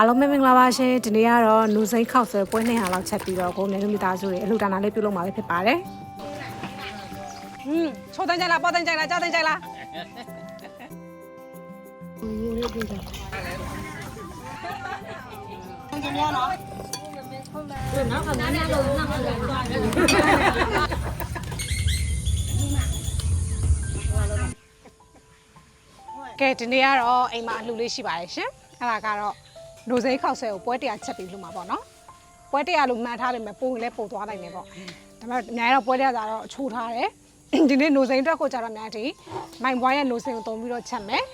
အားလုံးပဲမင်္ဂလာပါရှင်ဒီနေ့ကတော့နူစိမ့်ခောက်ဆွဲပွဲ200လောက်ချက်ပြီးတော့ကိုမြန်လူမိသားစုတွေအလှူဒါနာလေးပြုလုပ်မှာပဲဖြစ်ပါတယ်ဟွန်းချိုးတန်းကြလားပေါ်တန်းကြလားကြားတန်းကြလားကဲဒီနေ့ကတော့အိမ်မှာအလှူလေးရှိပါတယ်ရှင်အဲ့ဒါကတော့ နူစိမ့်ခောက်ဆွဲကိုပွဲ100ချက်ပြီးလှူမှာပေါ့နော်ပွဲ100လို့မှန်ထားလိမ့်မယ်ပုံရင်လည်းပုံသွားနိုင်တယ်ပေါ့ဒါပေမဲ့အများကြီးတော့ပွဲ100ကတော့အချိုးထားတယ်ဒီနေ့နူစိမ့်အတွက်ကိုကြတော့အများကြီးမိုင်ဘွားရဲ့နူစိမ့်ကိုသုံးပြီးတော့ချက်မယ်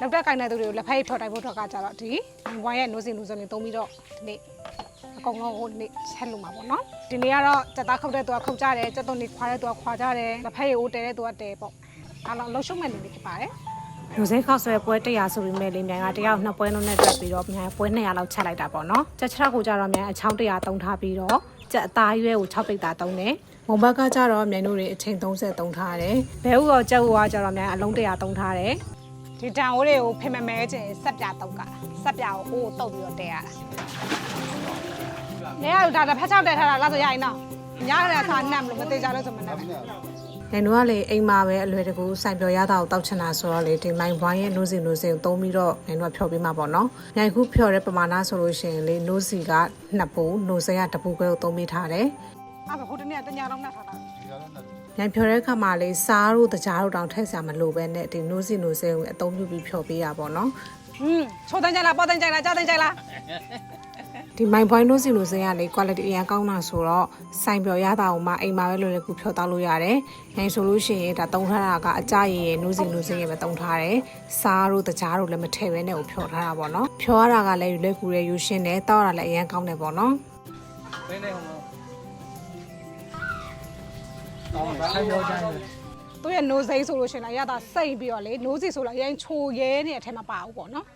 လောက်တက်ကိုင်တဲ့သူတွေကိုလက်ဖက်ရည်ဖြော်တိုင်ဖို့ထွက်ကကြတော့ဒီမိုင်ဘွားရဲ့နူစိမ့်နူစိမ့်ကိုသုံးပြီးတော့ဒီနေ့အကုန်လုံးကိုဒီနေ့ချက်လို့မှာပေါ့နော်ဒီနေ့ကတော့စက်သားခုတ်တဲ့သူကခုတ်ကြတယ်စက်သွန်နေခွာတဲ့သူကခွာကြတယ်လက်ဖက်ရည်အိုးတဲတဲ့သူကတဲပေါ့အားလုံးလှုပ်ရှုပ်မဲ့နေနေဖြစ်ပါတယ် လူစိခောက်ဆွဲပွဲ100ဆိုပြီးမဲ့လေးမြန်ကတယောက်နှစ်ပွဲလုံးနဲ့တွက်ပြီးတော့မြန်ပွဲ200လောက်ချက်လိုက်တာပေါ့နော်ကြက်ချောက်ကိုကြတော့မြန်အချောင်း100တုံးထားပြီးတော့ကြက်အသားရွဲကို6ပိတ်တာတုံးတယ်မုံဘက်ကကြတော့မြန်တို့တွေအချိန်30တုံးထားတယ်ဘဲဥရောကြက်ဥကကြတော့မြန်အလုံး100တုံးထားတယ်ဒီတန်အိုးတွေကိုဖင်မမဲခြင်းဆက်ပြတုံးကဆက်ပြကိုအိုးကိုတုပ်ပြီးတော့တဲရတာနေရဒါတစ်ဖက်ချောက်တဲထားတာလားဆိုရရင်တော့ညကလည်းသာနှံ့မလို့မသေးကြလို့ဆိုမှလည်း နိုင်တို့ကလေအိမ်မှာပဲအလွယ်တကူစိုင်ပြော်ရတာကိုတောက်ချင်တာဆိုတော့လေဒီမိုင်ဘွိုင်းရဲ့နိုးစီနိုးစီကိုသုံးပြီးတော့နိုင်တို့ကဖြော်ပေးမှာပေါ့နော်။မြိုင်ခုဖြော်တဲ့ပမာဏဆိုလို့ရှိရင်လေနိုးစီကနှစ်ပူနိုးစဲကတစ်ပူခွဲကိုသုံးပေးထားတယ်။အဲ့ဒါဟိုတနေ့တညာတော့နှက်ထားတာ။မြိုင်ဖြော်တဲ့ခါမှာလေစားတို့တကြားတို့တောင်ထည့်စရာမလိုပဲနဲ့ဒီနိုးစီနိုးစဲကိုအသုံးပြုပြီးဖြော်ပေးရပါတော့။ဟွန်းချိုးတန်းကြလားပေါ်တန်းကြလားကြားတန်းကြလား ဒီမိုင်ဘွိုင်းနိုးစီနိုးစဲကလေ quality အရင်ကောင်းတာဆိုတော့စိုင်ပြော်ရတာကိုမှအိမ်မှာပဲလွယ်လွယ်ကူဖြော်တောက်လို့ရတယ်။နိုင်ဆိုလို့ရှိရင်ဒါတုံးထားတာကအကြရည်ရယ်နိုးစီနိုးစဲရယ်ပဲတုံးထားတယ်။စားတို့တကြားတို့လည်းမထည့်ဘဲနဲ့ကိုဖြော်ထားတာပေါ့နော်။ဖြော်ရတာကလည်းလွယ်ကူရယ်ယူရှင်းတယ်တောက်ရတာလည်းအရင်ကောင်းတယ်ပေါ့နော်။ဘယ်နဲ့ဟိုအော်ဆက်ရောကြတယ်သူ့ရဲ့ nose ဆိုလို့ရှိရင်လည်းရတာစိတ်ပြီးတော့လေ nose ဆိုတော့အရင်ချိုရဲနေတဲ့အထက်မှာပါဘူးပေါ့နော်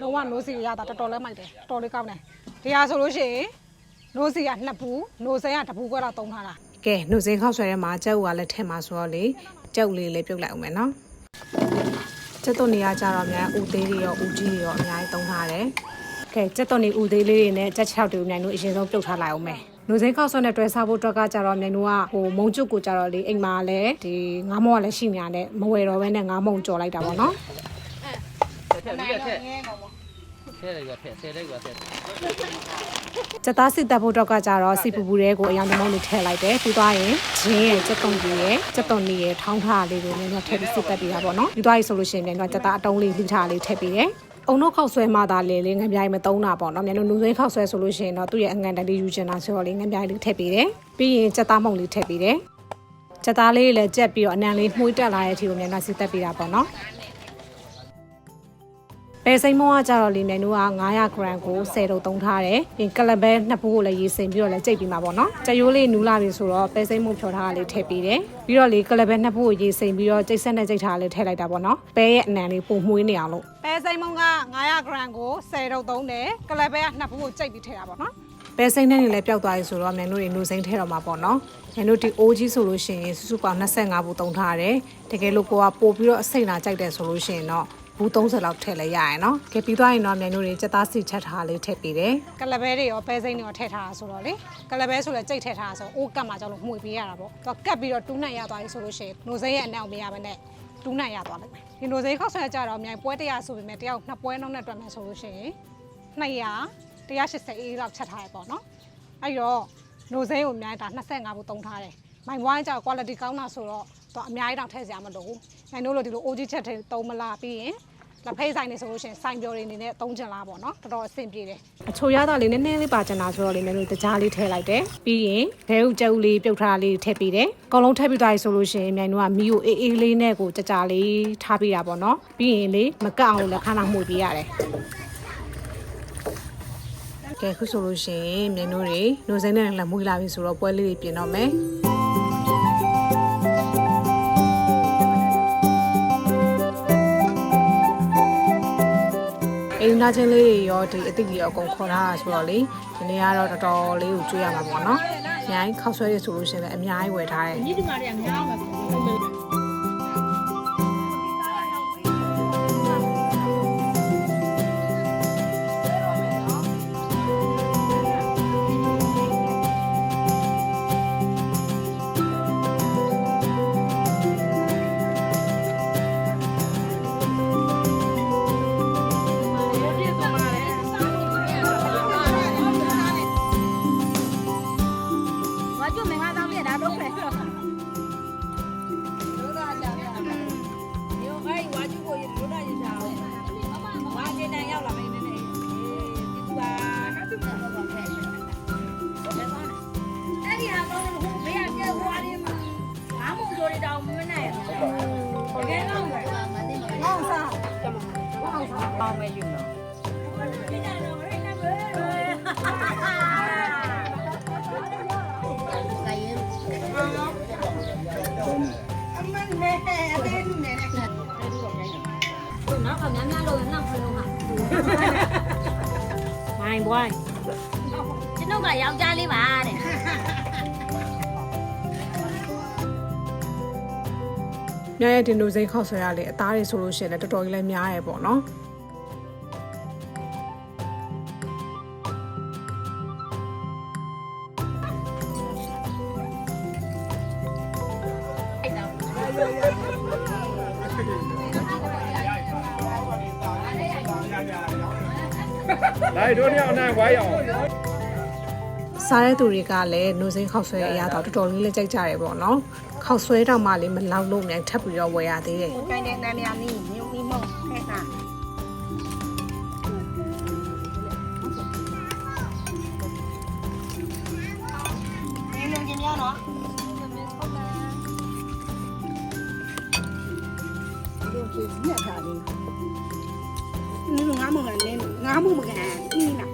လုံးဝ nose ရတာတော်တော်လေးမိုက်တယ်တော်တော်လေးကောင်းတယ် ဒီဟာဆိုလို့ရှိရင် nose ကနှစ်ဘူး nose ကတစ်ဘူးခွဲတော့သုံးထားတာကဲ nose ခောက်ဆွဲထဲမှာကြက်ဥကလည်းထည့်မှာဆိုတော့လေကြက်ဥလေးလေးပြုတ်လိုက်အောင်မယ်နော်ကျက်သွန်နေရကြတော့အများဥသေးတွေရောဥကြီးတွေရောအများကြီးသုံးထားတယ်ကဲကျက်သွန်နေဥသေးလေးတွေနဲ့ကြက်ချောက်တွေကိုအများကြီးအရင်ဆုံးပြုတ်ထားလိုက်အောင်မယ်နူစိမ်းခောက်ဆွဲနဲ့တွဲစားဖို့အတွက်ကကြတော့မြိုင်တို့ကဟိုမုံကျွတ်ကိုကြတော့လေအိမ်မှာလည်းဒီငါးမောကလည်းရှိနေရတယ်မဝယ်တော့ဘဲနဲ့ငါးမုံကြော်လိုက်တာပေါ့နော်ထက်ပြီးထက်ထက် လိုက်ပါထက်ဆဲလိုက်ပါထက်စက်သားစစ်တပ်ဖို့အတွက်ကကြတော့စီပူပူတဲ့ကိုအရောင်တမုံလေးထည့်လိုက်တယ်ပြီးသွားရင်ဂျင်းရဲ့စက်တုံကြီးရဲ့စက်တုံနီရဲ့ထောင်းထားလေးကိုလည်းတော့ထည့်ပြီးစစ်တပ်ပေးတာပေါ့နော်ပြီးသွားပြီဆိုလို့ရှိရင်လည်းစက်သားအတုံးလေးလှူထားလေးထည့်ပေးတယ်အုံတော့ခောက်ဆွဲမှသာလေလေငပြိုင်မတုံးတာပေါ့နော်မြန်လို့နူးဆွဲခောက်ဆွဲဆိုလို့ရှိရင်တော့သူ့ရဲ့အငံတန်လေးယူချင်တာဆိုတော့လေငပြိုင်လေးထည့်ပေးတယ်ပြီးရင်စက်သားမုံလေးထည့်ပေးတယ်စက်သားလေးလည်းကြက်ပြီးတော့အနံလေးမှုှတက်လာတဲ့အထိကိုမြန်တော့စစ်တပ်ပေးတာပေါ့နော် ပဲစိမ်းမောကကြတော့လေမြန်တို့က900 gram ကို10တုံသုံးထားတယ်။ပြီးကလဘဲနှစ်ဘူးကိုလည်းရေးစိမ်ပြီးတော့လည်းကြိတ်ပြီးမှာပေါ့နော်။ကြရိုးလေးနူးလာပြီဆိုတော့ပဲစိမ်းမုံဖြော်ထားတာလေးထည့်ပေးတယ်။ပြီးတော့လေကလဘဲနှစ်ဘူးကိုရေးစိမ်ပြီးတော့ကြိတ်ဆက်နဲ့ကြိတ်ထားတာလေးထည့်လိုက်တာပေါ့နော်။ပဲရဲ့အနံလေးပုံမှုေးနေအောင်လို့ပဲစိမ်းမုံက900 gram ကို10တုံသုံးတယ်။ကလဘဲကနှစ်ဘူးကိုကြိတ်ပြီးထည့်တာပေါ့နော်။ပဲစိမ်းနဲ့နေလည်းပျောက်သွားပြီဆိုတော့မြန်တို့တွေနူစိမ်းထည့်တော့မှာပေါ့နော်။မြန်တို့ဒီအိုးကြီးဆိုလို့ရှိရင်စုစုပေါင်း25ဘူးသုံးထားတယ်။တကယ်လို့ကိုကပို့ပြီးတော့အစိမ့်လာကြိုက်တယ်ဆိုလို့ရှိရင်တော့ ဘူး30လောက်ထည့်လဲရရယ်နော်။ကဲပြီးသွားရင်တော့မြန်တို့တွေစက်သားစီချက်ထားလေးထည့်ပေးတယ်။ကလဘဲတွေရောပဲစိမ်းတွေရောထည့်ထားတာဆိုတော့လေကလဘဲဆိုလည်းကြိတ်ထည့်ထားတာဆိုအိုးကတ်မှာကြောက်လို့မှုေပေးရတာပေါ့။သူကကတ်ပြီးတော့တူးနိုင်ရသွားပြီဆိုလို့ရှိရင်နိုစိမ်းရဲ့အနောက်မရဘဲနဲ့တူးနိုင်ရသွားလိမ့်မယ်။ဒီနိုစိမ်းခောက်ဆွဲကြတော့အများပွဲ100ဆိုပေမဲ့တယောက်နှစ်ပွဲနှုန်းနဲ့တွက်မယ်ဆိုလို့ရှိရင်200 180အေးလောက်ချက်ထားရပေါ့နော်။အဲ့တော့နိုစိမ်းကိုအများကြီးဒါ25ဘူးသုံးထားတယ်။မိုင်ဝိုင်းကြောက် quality ကောင်းတာဆိုတော့ တော့အများကြီးတောင်ထည့်စရာမလိုဘူး။နိုင်တို့လိုဒီလို OG ချက်ထည့်သုံးမလားပြီးရင်လက်ဖေးဆိုင်နေဆိုလို့ရှိရင်ဆိုင်ပြော်တွေအနေနဲ့သုံးချင်လားပေါ့နော်တော်တော်အဆင်ပြေတယ်အချိုရတာလေးနည်းနည်းလေးပါချင်တာဆိုတော့လေးနည်းနည်းတကြားလေးထည့်လိုက်တယ်ပြီးရင်ဘဲဥကျုပ်လေးပြုတ်ထားလေးထည့်ပေးတယ်အကုန်လုံးထည့်ပြီးသွားပြီဆိုလို့ရှိရင်မြိုင်တို့ကမီးကိုအေးအေးလေးနဲ့ကိုကြကြလေးထားပေးတာပေါ့နော်ပြီးရင်လေမကတ်အောင်လည်းခါနာမှုပေးရတယ်ကဲခုဆိုလို့ရှိရင်မြန်တို့တွေနိုစိမ့်နဲ့လက်မွေးလာပြီဆိုတော့ပွဲလေးတွေပြင်တော့မယ် အိမ်သားချင်းလေးတွေရောဒီအသိကြီးရောအကုန်ခေါ်ထားတာဆိုတော့လေဒီနေ့ကတော့တော်တော်လေးကိုကျွေးရမှာပေါ့နော်။အများကြီးခောက်ဆွဲရဆိုလို့ရှိရင်လည်းအများကြီးဝယ်ထားတယ်ဒီဒီမာတွေကများမှာပေါ့ မိုင်ဘွိုင်းကျွန်တော်ကယောက်ျားလေးပါတဲ့ညရဲ့ဒီလိုစိတ်ခေါက်ဆွဲရလေအသားတွေဆိုလို့ရှိရင်လည်းတော်တော်ကြီးလည်းများရယ်ပေါ့နော် နိုင်တို့နဲ့အနိုင်ဝိုင်းအောင်စားတဲ့သူတွေကလည်းနိုစိမ့်ခောက်ဆွဲအရာတော့တော်တော်လေးလက်ကြိုက်ကြတယ်ပေါ့နော်ခောက်ဆွဲတော့မှလည်းမလောက်လို့မြိုင်ထပ်ပြီးတော့ဝယ်ရသေးတယ်ကိုယ်တိုင်တဲ့နာမည်မင်းညုံမီမုံဟဲ့ဟာညက်တာလေး ငါမကန်နဲ့ငါမမကန်နီးနာ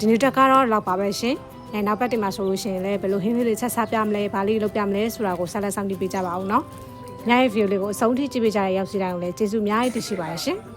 ဒီနေ့တက်ကတော့လောက်ပါပဲရှင်။အဲနောက်ပတ်တင်မှာဆိုလို့ရှိရင်လည်းဘယ်လိုဟင်းလေးတွေချက်စားပြမလဲ၊ဘာလေးလုပ်ပြမလဲဆိုတာကိုဆက်လက်ဆောင်တည်ပေးကြပါအောင်နော်။ညရဲ့ video လေးကိုအဆုံးထိကြည့်ပေးကြတဲ့ရောက်စီတိုင်းကိုလည်းကျေးဇူးအများကြီးတင်ရှိပါတယ်ရှင်။